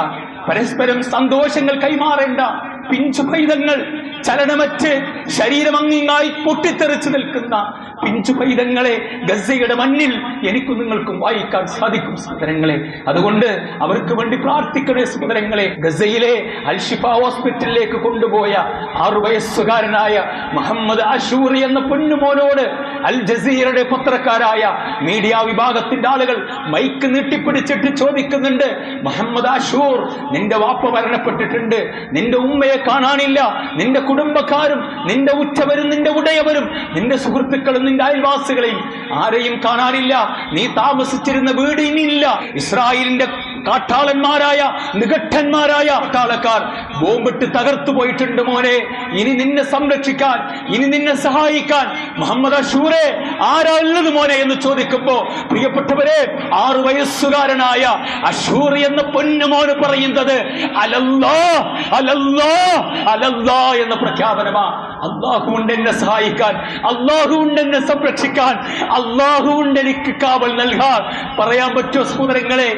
പരസ്പരം സന്തോഷങ്ങൾ കൈമാറേണ്ട പിഞ്ചു പൈതങ്ങൾ ചലനമറ്റ് ശരീരം അങ്ങിങ്ങായി പൊട്ടിത്തെറിച്ചു നിൽക്കുന്ന പിഞ്ചു പൈതങ്ങളെ ഗസയുടെ മണ്ണിൽ എനിക്കും നിങ്ങൾക്കും വായിക്കാൻ സാധിക്കും സഹോദരങ്ങളെ. അതുകൊണ്ട് അവർക്ക് വേണ്ടി പ്രാർത്ഥിക്കണേ സഹോദരങ്ങളെ. ഗസയിലെ അൽഷിഫ ഹോസ്പിറ്റലിലേക്ക് കൊണ്ടുപോയ ആറു വയസ്സുകാരനായ മുഹമ്മദ് അഷൂറി എന്ന പൊന്നുമോനോട് അൽ ജസീറയുടെ പത്രക്കാരായ മീഡിയ വിഭാഗത്തിന്റെ ആളുകൾ മൈക്ക് നീട്ടിപ്പിടിച്ചിട്ട് ചോദിക്കുന്നുണ്ട് മുഹമ്മദ് അഷൂർ നിന്റെ വാപ്പ മരണപ്പെട്ടിട്ടുണ്ട്. നിന്റെ ഉമ്മയെ കാണാനില്ല. നിന്റെ കുടുംബക്കാരും നിന്റെ ഉറ്റവരും നിന്റെ ഉടയവരും നിന്റെ സുഹൃത്തുക്കളും നിന്റെ അയൽവാസികളെയും ആരെയും കാണാനില്ല. നീ താമസിച്ചിരുന്ന വീട് ഇനിയില്ല. ഇസ്രായേലിന്റെ കാട്ടാളന്മാരായ നികട്ടന്മാരായ കാട്ടാളക്കാർ ബോംബിട്ട് തകർത്തു പോയിട്ടുണ്ട് മോനെ. ഇനി നിന്നെ സംരക്ഷിക്കാൻ ഇനി നിന്നെ സഹായിക്കാൻ മുഹമ്മദ് അഷൂറെ ആരാ ഉള്ളത് മോനെ എന്ന് ചോദിക്കുമ്പോ പ്രിയപ്പെട്ടവരെ ആറു വയസ്സുകാരനായ അഷൂർ എന്ന പൊന്നുമോന് പറയുന്നത് അലല്ലോ അലല്ലോ അലല്ലോ എന്ന പ്രഖ്യാപനമാ. അള്ളാഹു ഉണ്ട് എന്നെ സഹായിക്കാൻ അള്ളാഹുണ്ട് എന്നെ സംരക്ഷിക്കാൻ അള്ളാഹുണ്ട് എനിക്ക് കാവൽ നൽകാൻ. പറയാൻ പറ്റുമോ സഹോദരങ്ങളെ?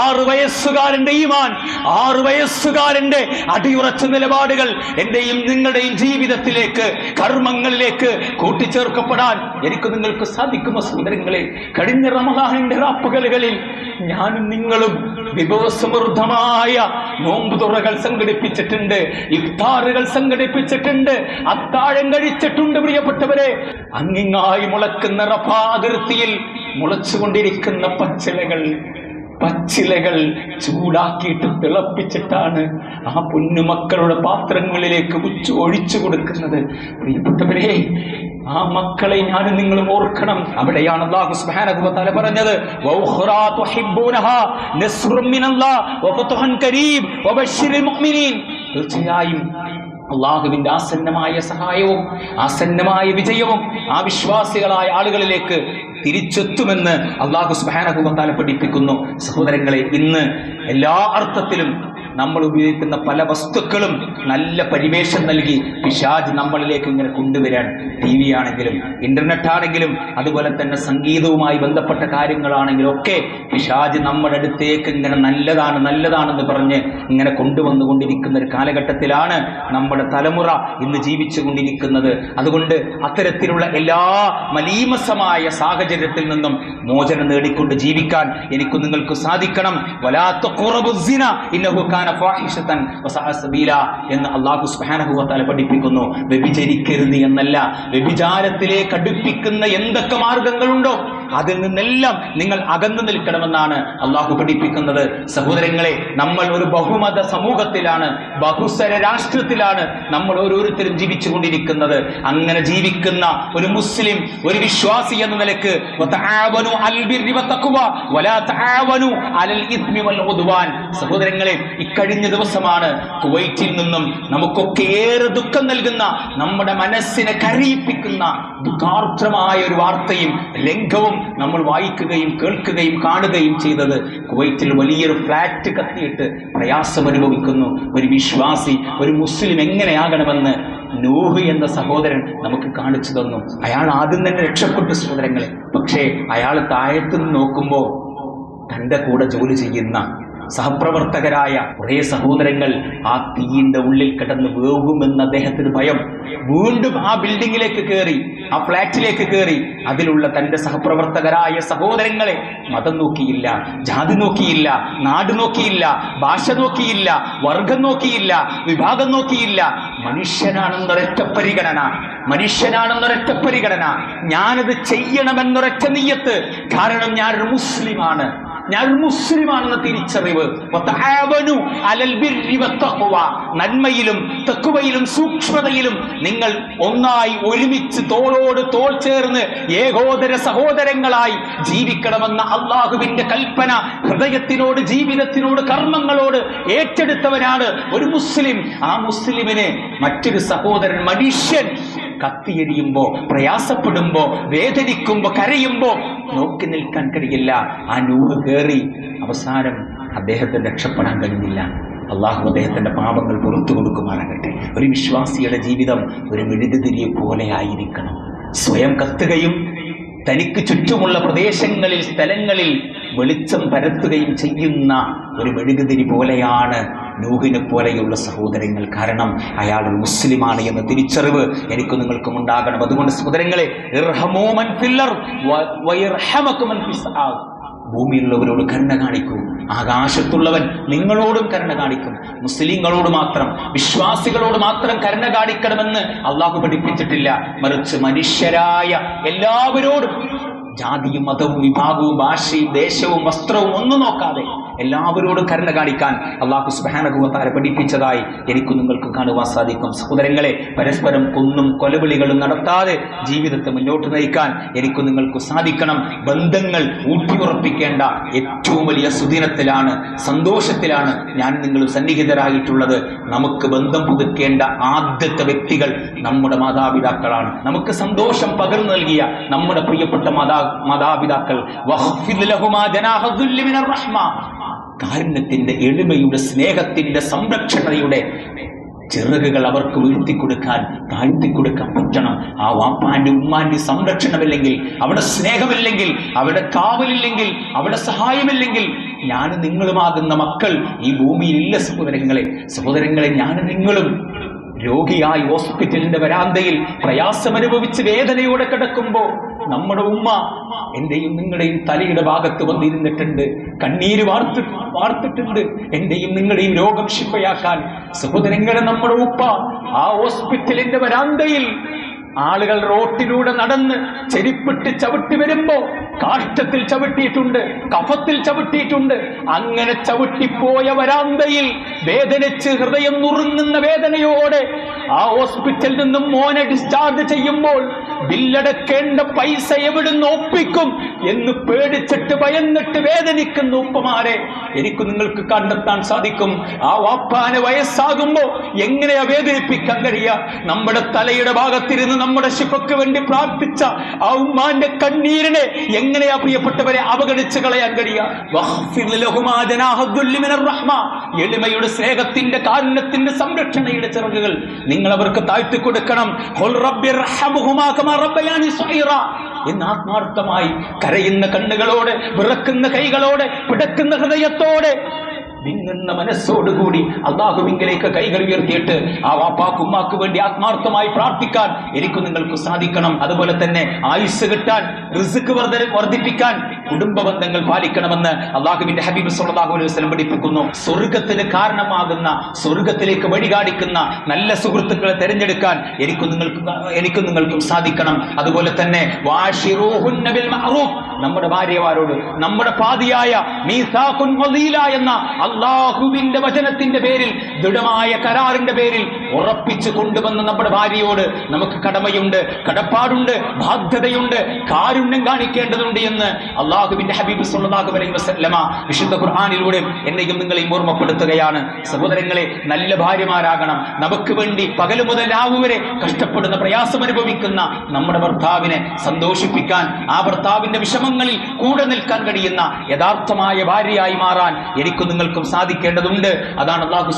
ആറ് വയസ്സുകാരന്റെ ഈമാൻ ആറ് വയസ്സുകാരന്റെ അടിയുറച്ച നിലപാടുകൾ എന്റെയും നിങ്ങളുടെയും ജീവിതത്തിലേക്ക് കർമ്മങ്ങളിലേക്ക് കൂട്ടിച്ചേർക്കപ്പെടാൻ എനിക്ക് നിങ്ങൾക്ക് സാധിക്കുമോ സഹോദരങ്ങളെ? കഴിഞ്ഞ റമദാനിന്റെ റാപ്പുകലുകളിൽ ഞാനും നിങ്ങളും വിഭവസമൃദ്ധമായ നോമ്പുതുറകൾ സംഘടിപ്പിച്ചിട്ടുണ്ട് ഇഫ്താറുകൾ സംഘടിപ്പിച്ചിട്ടുണ്ട്. അത്താഴം കഴിച്ചിട്ടുണ്ട് പ്രിയപ്പെട്ടവരെ. അങ്ങിങ്ങായി മുളക്കുന്ന റഫാതിർത്തിയിൽ മുളച്ചുകൊണ്ടിരിക്കുന്ന പച്ചിലകൾ പച്ചിലകൾ ചൂടാക്കിയിട്ട് തിളപ്പിച്ചിട്ടാണ് ആ പൊന്നുമക്കളുടെ പാത്രങ്ങളിലേക്ക് ഉച്ച ഒഴിച്ചു കൊടുക്കുന്നത്. പ്രിയപ്പെട്ടവരെ ആ മക്കളെ ഞാൻ നിങ്ങൾ ഓർക്കണം. അവിടെയാണ് അല്ലാഹു സുബ്ഹാനഹു തആല പറഞ്ഞത് മിനല്ലാഹ് മുഅ്മിനീൻ. തീർച്ചയായും അള്ളാഹുവിന്റെ ആസന്നമായ സഹായവും ആസന്നമായ വിജയവും ആ വിശ്വാസികളായ ആളുകളിലേക്ക് തിരിച്ചെത്തുമെന്ന് അള്ളാഹു സുബാനഹുമത്താല പഠിപ്പിക്കുന്നു. സഹോദരങ്ങളെ ഇന്ന് എല്ലാ അർത്ഥത്തിലും നമ്മൾ ഉപയോഗിക്കുന്ന പല വസ്തുക്കളും നല്ല പരിവേഷം നൽകി പിശാജ് നമ്മളിലേക്ക് ഇങ്ങനെ കൊണ്ടുവരാൻ ടി വി ആണെങ്കിലും ഇന്റർനെറ്റ് ആണെങ്കിലും അതുപോലെ തന്നെ സംഗീതവുമായി ബന്ധപ്പെട്ട കാര്യങ്ങളാണെങ്കിലും ഒക്കെ പിശാജ് നമ്മുടെ അടുത്തേക്ക് ഇങ്ങനെ നല്ലതാണ് നല്ലതാണെന്ന് പറഞ്ഞ് ഇങ്ങനെ കൊണ്ടുവന്നുകൊണ്ടിരിക്കുന്ന ഒരു കാലഘട്ടത്തിലാണ് നമ്മുടെ തലമുറ ഇന്ന് ജീവിച്ചു കൊണ്ടിരിക്കുന്നത് അതുകൊണ്ട് അത്തരത്തിലുള്ള എല്ലാ മലീമസമായ സാഹചര്യത്തിൽ നിന്നും മോചനം നേടിക്കൊണ്ട് ജീവിക്കാൻ എനിക്ക് നിങ്ങൾക്ക് സാധിക്കണം. വലാത്ത കുറവ് ഇന്നഹു എന്ന് അല്ലാഹു സുബ്ഹാനഹു വ പഠിപ്പിക്കുന്നു. വ്യഭിചരിക്കരുത് എന്നല്ല വ്യഭിചാരത്തിലേക്ക് അടുപ്പിക്കുന്ന എന്തൊക്കെ മാർഗങ്ങളുണ്ടോ? അതിൽ നിന്നെല്ലാം നിങ്ങൾ അകന്നു നിൽക്കണമെന്നാണ് അള്ളാഹു പഠിപ്പിക്കുന്നത്. സഹോദരങ്ങളെ നമ്മൾ ഒരു ബഹുമത സമൂഹത്തിലാണ് ബഹുസര രാഷ്ട്രത്തിലാണ് നമ്മൾ ഓരോരുത്തരും ജീവിച്ചു കൊണ്ടിരിക്കുന്നത് അങ്ങനെ ജീവിക്കുന്ന ഒരു മുസ്ലിം ഒരു വിശ്വാസി എന്ന നിലയ്ക്ക് സഹോദരങ്ങളെ ഇക്കഴിഞ്ഞ ദിവസമാണ് കുവൈറ്റിൽ നിന്നും നമുക്കൊക്കെ ഏറെ ദുഃഖം നൽകുന്ന നമ്മുടെ മനസ്സിനെ കരയിപ്പിക്കുന്ന ദുഃഖാർദ്രമായ ഒരു വാർത്തയും ലംഘവും നമ്മൾ വായിക്കുകയും കേൾക്കുകയും കാണുകയും ചെയ്തത് കുവൈറ്റിൽ വലിയൊരു ഫ്ലാറ്റ് കത്തിയിട്ട് പ്രയാസം അനുഭവിക്കുന്നു ഒരു വിശ്വാസി ഒരു മുസ്ലിം എങ്ങനെയാകണമെന്ന് നൂഹ് എന്ന സഹോദരൻ നമുക്ക് കാണിച്ചു തന്നു. അയാൾ ആദ്യം തന്നെ രക്ഷപ്പെട്ടു സഹോദരങ്ങളെ. പക്ഷേ അയാൾ താഴത്തുനിന്ന് നോക്കുമ്പോൾ തന്റെ കൂടെ ജോലി ചെയ്യുന്ന സഹപ്രവർത്തകരായ കുറേ സഹോദരങ്ങൾ ആ തീയിന്റെ ഉള്ളിൽ കിടന്ന് വേകുമെന്ന് അദ്ദേഹത്തിന് ഭയം. വീണ്ടും ആ ബിൽഡിങ്ങിലേക്ക് കയറി ആ ഫ്ലാറ്റിലേക്ക് കയറി. അതിലുള്ള തന്റെ സഹപ്രവർത്തകരായ സഹോദരങ്ങളെ മതം നോക്കിയില്ല ജാതി നോക്കിയില്ല നാട് നോക്കിയില്ല ഭാഷ നോക്കിയില്ല വർഗം നോക്കിയില്ല വിഭാഗം നോക്കിയില്ല. മനുഷ്യനാണെന്നൊരൊറ്റ പരിഗണന മനുഷ്യനാണെന്നൊരൊറ്റ പരിഗണന. ഞാനത് ചെയ്യണമെന്നൊരൊറ്റ നീയത്ത് കാരണം ഞാനൊരു മുസ്ലിമാണ്. ഞാൻ മുസ്ലിമാണെന്ന തിരിച്ചറിവ്. നന്മയിലും തെക്കുവയിലും സൂക്ഷ്മതയിലും നിങ്ങൾ ഒന്നായി ഒരുമിച്ച് തോളോട് തോൾ ചേർന്ന് ഏകോദര സഹോദരങ്ങളായി ജീവിക്കണമെന്ന അള്ളാഹുവിന്റെ കൽപ്പന ഹൃദയത്തിനോട് ജീവിതത്തിനോട് കർമ്മങ്ങളോട് ഏറ്റെടുത്തവനാണ് ഒരു മുസ്ലിം ആ മുസ്ലിമിന് മറ്റൊരു സഹോദരൻ മനുഷ്യൻ കത്തിയെരിയുമ്പോ പ്രയാസപ്പെടുമ്പോ വേദനിക്കുമ്പോ കരയുമ്പോ നോക്കി നിൽക്കാൻ കഴിയില്ല. ആ നൂറ് കയറി അവസാനം അദ്ദേഹത്തെ രക്ഷപ്പെടാൻ കഴിഞ്ഞില്ല അള്ളാഹു അദ്ദേഹത്തിന്റെ പാപങ്ങൾ പുറത്തു കൊടുക്കുമാറാകട്ടെ. ഒരു വിശ്വാസിയുടെ ജീവിതം ഒരു മെഴുകുതിരിയെ പോലെ ആയിരിക്കണം. സ്വയം കത്തുകയും തനിക്ക് ചുറ്റുമുള്ള പ്രദേശങ്ങളിൽ സ്ഥലങ്ങളിൽ വെളിച്ചം പരത്തുകയും ചെയ്യുന്ന ഒരു മെഴുകുതിരി പോലെയാണ് നൂഹിനെ പോലെയുള്ള സഹോദരങ്ങൾ കാരണം അയാൾ ഒരു മുസ്ലിമാണ് എന്ന തിരിച്ചറിവ് എനിക്ക് നിങ്ങൾക്കും ഉണ്ടാകണം. അതുകൊണ്ട് സഹോദരങ്ങളെ. ഭൂമിയിലുള്ളവരോട് കരുണ കാണിക്കൂ. ആകാശത്തുള്ളവൻ നിങ്ങളോടും കരുണ കാണിക്കും. മുസ്ലിങ്ങളോട് മാത്രം വിശ്വാസികളോട് മാത്രം കരുണ കാണിക്കണമെന്ന് അള്ളാഹു പഠിപ്പിച്ചിട്ടില്ല. മറിച്ച് മനുഷ്യരായ എല്ലാവരോടും ജാതിയും മതവും വിഭാഗവും ഭാഷയും ദേശവും വസ്ത്രവും ഒന്നും നോക്കാതെ എല്ലാവരോടും കരുണ കാണിക്കാൻ അള്ളാഹു സുബാനകുമത്താരെ പഠിപ്പിച്ചതായി എനിക്ക് നിങ്ങൾക്ക് കാണുവാൻ സാധിക്കും. സഹോദരങ്ങളെ പരസ്പരം കൊന്നും കൊലവിളികളും നടത്താതെ ജീവിതത്തെ മുന്നോട്ട് നയിക്കാൻ എനിക്ക് നിങ്ങൾക്ക് സാധിക്കണം. ബന്ധങ്ങൾ ഊട്ടിയുറപ്പിക്കേണ്ട ഏറ്റവും വലിയ സുദിനത്തിലാണ് സന്തോഷത്തിലാണ് ഞാൻ നിങ്ങൾ സന്നിഹിതരായിട്ടുള്ളത്. നമുക്ക് ബന്ധം പുതുക്കേണ്ട ആദ്യത്തെ വ്യക്തികൾ നമ്മുടെ മാതാപിതാക്കളാണ്. നമുക്ക് സന്തോഷം പകർന്നു നൽകിയ നമ്മുടെ പ്രിയപ്പെട്ട മാതാ മാതാപിതാക്കൾ. എളിമയുടെ സ്നേഹത്തിന്റെ സംരക്ഷണയുടെ ചിറകുകൾ അവർക്ക് വീഴ്ത്തി കൊടുക്കാൻ താഴ്ത്തി കൊടുക്കാൻ പറ്റണം. ആ വാപ്പാന്റെ ഉമ്മാന്റെ സംരക്ഷണമില്ലെങ്കിൽ അവിടെ സ്നേഹമില്ലെങ്കിൽ അവിടെ കാവലില്ലെങ്കിൽ അവിടെ സഹായമില്ലെങ്കിൽ ഞാൻ നിങ്ങളുമാകുന്ന മക്കൾ ഈ ഭൂമിയിൽ ഇല്ല സഹോദരങ്ങളെ. സഹോദരങ്ങളെ ഞാൻ നിങ്ങളും രോഗിയായി ഹോസ്പിറ്റലിന്റെ വരാന്തയിൽ പ്രയാസമനുഭവിച്ച് വേദനയോടെ കിടക്കുമ്പോൾ നമ്മുടെ ഉമ്മ എന്റെയും നിങ്ങളുടെയും തലയുടെ ഭാഗത്ത് വന്നിരുന്നിട്ടുണ്ട്. കണ്ണീര് വാർത്ത് വാർത്തിട്ടുണ്ട്. എന്റെയും നിങ്ങളുടെയും രോഗം ശിപ്പയാക്കാൻ സഹോദരങ്ങളെ നമ്മുടെ ഉപ്പ ആ ഹോസ്പിറ്റലിന്റെ വരാന്തയിൽ ആളുകൾ റോട്ടിലൂടെ നടന്ന് ചെരിപ്പിട്ട് ചവിട്ടി വരുമ്പോ കാഷ്ടത്തിൽ ചവിട്ടിയിട്ടുണ്ട് കഫത്തിൽ ചവിട്ടിയിട്ടുണ്ട്. അങ്ങനെ ചവിട്ടിപ്പോയ വരാന്തയിൽ വേദനിച്ച് ഹൃദയം നുറുങ്ങുന്ന വേദനയോടെ ആ ഹോസ്പിറ്റലിൽ നിന്നും മോനെ ഡിസ്ചാർജ് ചെയ്യുമ്പോൾ ബില്ലടക്കേണ്ട പൈസ എവിടുന്ന് ഒപ്പിക്കും? എന്ന് പേടിച്ചിട്ട് ഭയന്നിട്ട് വേദനിക്കുന്ന ഉപ്പമാരെ എനിക്ക് നിങ്ങൾക്ക് കണ്ടെത്താൻ സാധിക്കും. ആ വാപ്പാന് വയസ്സാകുമ്പോ എങ്ങനെയാ വേദനിപ്പിക്കാൻ കഴിയുക? നമ്മുടെ തലയുടെ ഭാഗത്തിരുന്ന് നമ്മുടെ ശിപ്പക്ക് വേണ്ടി പ്രാർത്ഥിച്ച ആ ഉമ്മാന്റെ കണ്ണീരിനെ എങ്ങനെയാ പ്രിയപ്പെട്ടവരെ അവഗണിച്ച് കളയാൻ കഴിയുക. എളിമയുടെ സ്നേഹത്തിന്റെ കാരുണ്യത്തിന്റെ സംരക്ഷണയുടെ ചിറകുകൾ നിങ്ങൾ അവർക്ക് താഴ്ത്തി കൊടുക്കണം എന്ന് ആത്മാർത്ഥമായി കരയുന്ന കണ്ണുകളോടെ വിറക്കുന്ന കൈകളോടെ പിടക്കുന്ന ഹൃദയത്തോടെ വിങ്ങുന്ന മനസ്സോടുകൂടി അള്ളാഹുവിങ്കിലേക്ക് കൈകൾ ഉയർത്തിയിട്ട് ആ വാപ്പാക്ക് ഉമ്മാക്ക് വേണ്ടി ആത്മാർത്ഥമായി പ്രാർത്ഥിക്കാൻ എനിക്ക് നിങ്ങൾക്ക് സാധിക്കണം. അതുപോലെ തന്നെ ആയുസ് കിട്ടാൻ റിസ്ക് വർദ്ധ വർദ്ധിപ്പിക്കാൻ കുടുംബ ബന്ധങ്ങൾ പാലിക്കണമെന്ന് അള്ളാഹുവിന്റെ ഹബീബ് സല്ലല്ലാഹു അലൈഹി വസല്ലം പഠിപ്പിക്കുന്നു. സ്വർഗത്തിന് കാരണമാകുന്ന സ്വർഗത്തിലേക്ക് വഴി കാണിക്കുന്ന നല്ല സുഹൃത്തുക്കളെ തിരഞ്ഞെടുക്കാൻ എനിക്ക് നിങ്ങൾക്ക് എനിക്ക് നിങ്ങൾക്കും സാധിക്കണം. അതുപോലെ തന്നെ നമ്മുടെ ഭാര്യമാരോട് നമ്മുടെ പാതിയായ വസീല എന്ന അള്ളാഹുവിന്റെ വചനത്തിന്റെ പേരിൽ ദൃഢമായ കരാറിന്റെ പേരിൽ ഉറപ്പിച്ചു കൊണ്ടുവന്ന നമ്മുടെ ഭാര്യയോട് നമുക്ക് കടമയുണ്ട് കടപ്പാടുണ്ട് ബാധ്യതയുണ്ട് കാരുണ്യം കാണിക്കേണ്ടതുണ്ട് എന്ന് അള്ളാഹുവിന്റെ ഹബീബ് സല്ലല്ലാഹു അലൈഹി വസല്ലമ വിശുദ്ധ ഖുർആനിലൂടെ എന്നെയും നിങ്ങളെയും ഓർമ്മപ്പെടുത്തുകയാണ്. സഹോദരങ്ങളെ നല്ല ഭാര്യമാരാകണം. നമുക്ക് വേണ്ടി പകൽ മുതൽ രാവുവരെ കഷ്ടപ്പെടുന്ന പ്രയാസം അനുഭവിക്കുന്ന നമ്മുടെ ഭർത്താവിനെ സന്തോഷിപ്പിക്കാൻ ആ ഭർത്താവിന്റെ വിഷമങ്ങളിൽ കൂടെ നിൽക്കാൻ കഴിയുന്ന യഥാർത്ഥമായ ഭാര്യയായി മാറാൻ എനിക്കും നിങ്ങൾക്കും സാധിക്കേണ്ടതുണ്ട്. അതാണ് അള്ളാഹു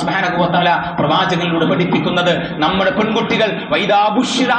തആല പ്രവാചകനിലൂടെ പഠിപ്പിക്കുന്നത്. നമ്മുടെ പെൺകുട്ടികൾ വൈദാ ബുശ്ശിറ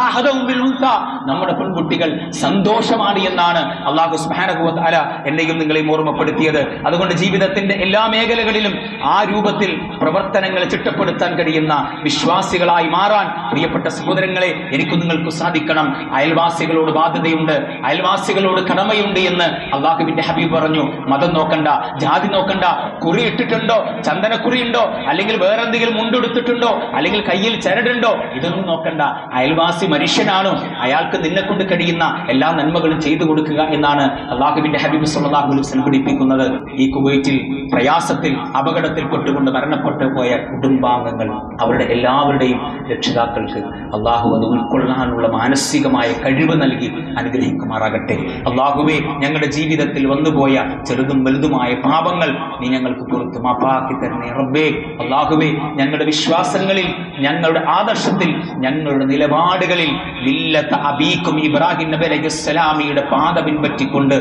ബിൽ ഉൻസ. നമ്മുടെ പെൺകുട്ടികൾ സന്തോഷമാണ് എന്നാണ് അള്ളാഹു സുബ്ഹാനഹു വ തആല എന്നെയും നിങ്ങളെയും ഓർമ്മപ്പെടുത്തിയത്. അതുകൊണ്ട് ജീവിതത്തിന്റെ എല്ലാ മേഖലകളിലും ആ രൂപത്തിൽ പ്രവർത്തനങ്ങൾ ചിട്ടപ്പെടുത്താൻ കഴിയുന്ന വിശ്വാസികളായി മാറാൻ പ്രിയപ്പെട്ട സഹോദരങ്ങളെ എനിക്കും നിങ്ങൾക്ക് സാധിക്കണം. അയൽവാസികളോട് ബാധ്യതയുണ്ട്. അയൽവാസികളോട് കടമയുണ്ട് എന്ന് അള്ളാഹുബിന്റെ ഹബീബ് പറഞ്ഞു. മതം നോക്കണ്ട ജാതി നോക്കണ്ട. കുറി ഇട്ടിട്ടുണ്ടോ? ചന്ദനക്കുറി ഉണ്ടോ അല്ലെങ്കിൽ വേറെ എന്തെങ്കിലും മുണ്ടെടുത്തിട്ടുണ്ടോ? അല്ലെങ്കിൽ കയ്യിൽ ചരടുണ്ടോ? ഇതൊന്നും നോക്കണ്ട. അയൽവാസി മനുഷ്യനാണോ. അയാൾക്ക് നിന്നെ കൊണ്ട് കഴിയുന്ന എല്ലാ നന്മകളും ചെയ്തു കൊടുക്കുക എന്നാണ് അള്ളാഹുവിന്റെ ഹബീബ് സല്ലല്ലാഹു അലൈഹി വസല്ലം പഠിപ്പിക്കുന്നത് ഈ കുവൈറ്റിൽ പ്രയാസത്തിൽ അപകടത്തിൽ പെട്ടുകൊണ്ട് മരണപ്പെട്ടു പോയ കുടുംബാംഗങ്ങൾ അവരുടെ എല്ലാവരുടെയും രക്ഷിതാക്കൾക്ക് അള്ളാഹു അത് ഉൾക്കൊള്ളാനുള്ള മാനസികമായ കഴിവ് നൽകി അനുഗ്രഹിക്കുമാറാകട്ടെ. അള്ളാഹുവെ ഞങ്ങളുടെ ജീവിതത്തിൽ വന്നുപോയ ചെറുതും വലുതുമായ പാപങ്ങൾ നീ ഞങ്ങൾക്ക് പുറത്ത് മാപ്പാക്കി തരണേ റബ്ബേ. അള്ളാഹുവെ ഞങ്ങളുടെ വിശ്വാസങ്ങളിൽ ഞങ്ങളുടെ ആദർശത്തിൽ ഞങ്ങളുടെ നിലപാടുകളിൽ മില്ലത്ത അബീക്കും ഇബ്രാഹിം നബി അലൈഹിസ്സലാമിയുടെ പാത പിൻപറ്റിക്കൊണ്ട്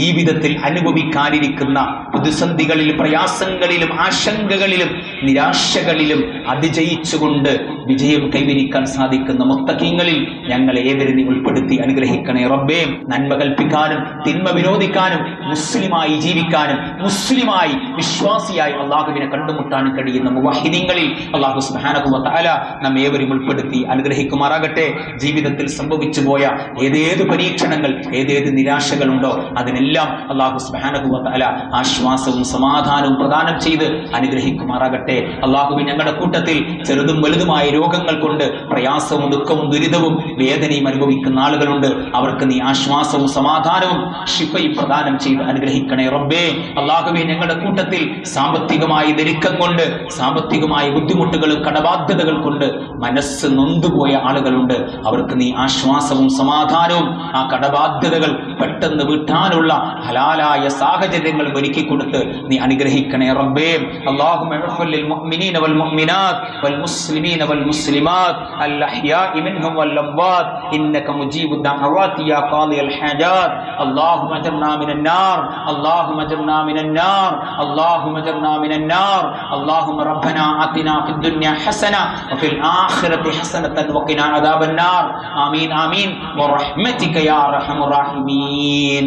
ജീവിതത്തിൽ അനുഭവിക്കാനിരിക്കുന്ന പ്രതിസന്ധികളിലും പ്രയാസങ്ങളിലും ആശങ്കകളിലും നിരാശകളിലും അതിജയിച്ചുകൊണ്ട് വിജയം കൈവരിക്കാൻ സാധിക്കുന്ന മുത്തക്കീങ്ങളിൽ ഞങ്ങളെ ഏവരും ഉൾപ്പെടുത്തി അനുഗ്രഹിക്കണേ റബ്ബേ. നന്മ കൽപ്പിക്കാനും തിന്മ വിരോധിക്കാനും മുസ്ലിമായി ജീവിക്കാനും മുസ്ലിമായി വിശ്വാസിയായി അള്ളാഹുവിനെ കണ്ടുമുട്ടാനും കഴിയുന്ന മുവാഹിദീങ്ങളിൽ അള്ളാഹു തആല നാം ഏവരും ഉൾപ്പെടുത്തി അനുഗ്രഹിക്കുമാറാകട്ടെ. ജീവിതത്തിൽ സംഭവിച്ചു പോയ ഏതേത് പരീക്ഷണങ്ങൾ ഏതേത് നിരാശകളുണ്ടോ അതിനെല്ലാം അള്ളാഹു സുബ്ഹാനഹു വ തആല ആശ്വാസവും സമാധാനവും പ്രദാനം ചെയ്ത് അനുഗ്രഹിക്കുമാറാകട്ടെ. അള്ളാഹുവിൻ ഞങ്ങളുടെ കൂട്ടത്തിൽ ചെറുതും വലുതുമായ രോഗങ്ങൾ കൊണ്ട് പ്രയാസവും ദുഃഖവും ദുരിതവും വേദനയും അനുഭവിക്കുന്ന ആളുകളുണ്ട്. അവർക്ക് നീ ആശ്വാസവും സമാധാനവും ശിഫയും പ്രദാനം ചെയ്ത് അനുഗ്രഹിക്കണേ റബ്ബേ. അള്ളാഹുവെ ഞങ്ങളുടെ കൂട്ടത്തിൽ സാമ്പത്തികമായ ദരിക്കം കൊണ്ട് സാമ്പത്തികമായ ബുദ്ധിമുട്ടുകളും കടബാധ്യതകൾ കൊണ്ട് മനസ്സ് നൊന്തുപോയ ആളുകളുണ്ട്. അവർക്ക് നീ ആശ്വാസവും സമാധാനവും ആ കടബാധ്യതകൾ പെട്ടെന്ന് വിട്ടാനുള്ള ഹലാലായ സാഹചര്യങ്ങൾ ഒരുക്കി കൊടുത്ത് നീ അനുഗ്രഹിക്കണേ റബ്ബേ اللهم اغفر للمؤمنين والمؤمنات والمسلمين والمسلمات الأحياء منهم والأموات إنك مجيب الدعوات يا قاضي الحاجات اللهم اجرنا من النار اللهم اجرنا من النار اللهم اجرنا من النار اللهم ربنا آتنا في الدنيا حسنة وفي الآخرة حسنة وقنا عذاب النار آمين آمين ورحمتك يا أرحم الراحمين